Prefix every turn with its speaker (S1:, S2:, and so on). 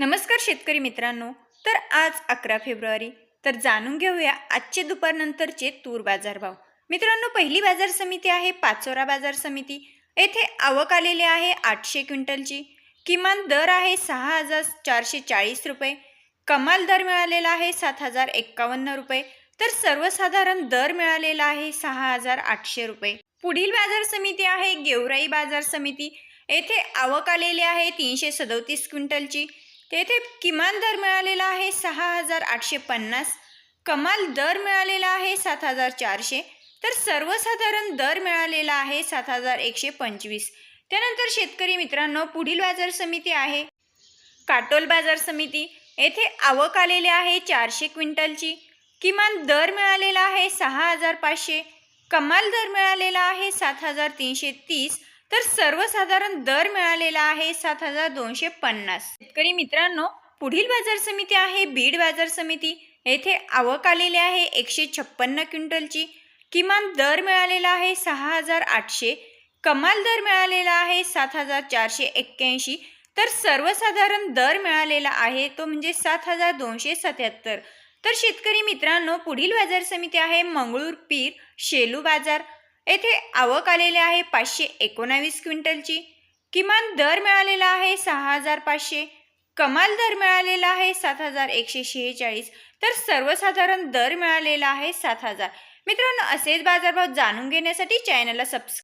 S1: नमस्कार शेतकरी मित्रांनो तर आज अकरा फेब्रुवारी तर जाणून घेऊया आजचे दुपारनंतरचे तूर बाजारभाव. मित्रांनो पहिली बाजार समिती आहे पाचोरा बाजार समिती. येथे आवक आलेली आहे आठशे क्विंटलची. किमान दर आहे सहा हजार चारशे चाळीस रुपये. कमाल दर मिळालेला आहे सात हजार एक्कावन्न रुपये. तर सर्वसाधारण दर मिळालेला आहे सहा हजार आठशे रुपये. पुढील बाजार समिती आहे गेवराई बाजार समिती. येथे आवक आलेली आहे तीनशे सदोतीस क्विंटलची. तेथे किमान दर मिळालेला आहे सहा हजार आठशे पन्नास. कमाल दर मिळालेला आहे सात हजार चारशे. तर सर्वसाधारण दर मिळालेला आहे सात हजार एकशे पंचवीस. त्यानंतर शेतकरी मित्रांनो पुढील बाजार समिती आहे. काटोल बाजार समिती. येथे आवक आलेली आहे चारशे क्विंटलची. किमान दर मिळालेला आहे सहा हजार पाचशे. कमाल दर मिळालेला आहे सात हजार तीनशे तीस. तर सर्वसाधारण दर मिळालेला आहे सात हजार दोनशे पन्नास. शेतकरी मित्रांनो पुढील बाजार समिती आहे बीड बाजार समिती. येथे आवक आलेली आहे एकशे छप्पन्न क्विंटलची. किमान दर मिळालेला आहे सहा हजार आठशे. कमाल दर मिळालेला आहे सात हजार चारशे एक्क्याऐंशी. तर सर्वसाधारण दर मिळालेला आहे तो म्हणजे सात हजार दोनशे सत्याहत्तर. तर शेतकरी मित्रांनो पुढील बाजार समिती आहे मंगळूर पीर शेलू बाजार. येथे आवक आलेली आहे पाचशे एकोणावीस क्विंटलची. किमान दर मिळालेला आहे सहा हजार पाचशे. कमाल दर मिळालेला आहे सात हजार एकशे शेहेचाळीस. तर सर्वसाधारण दर मिळालेला आहे सात हजार. मित्रांनो असेच बाजारभाव जाणून घेण्यासाठी चॅनलला सबस्क्राईब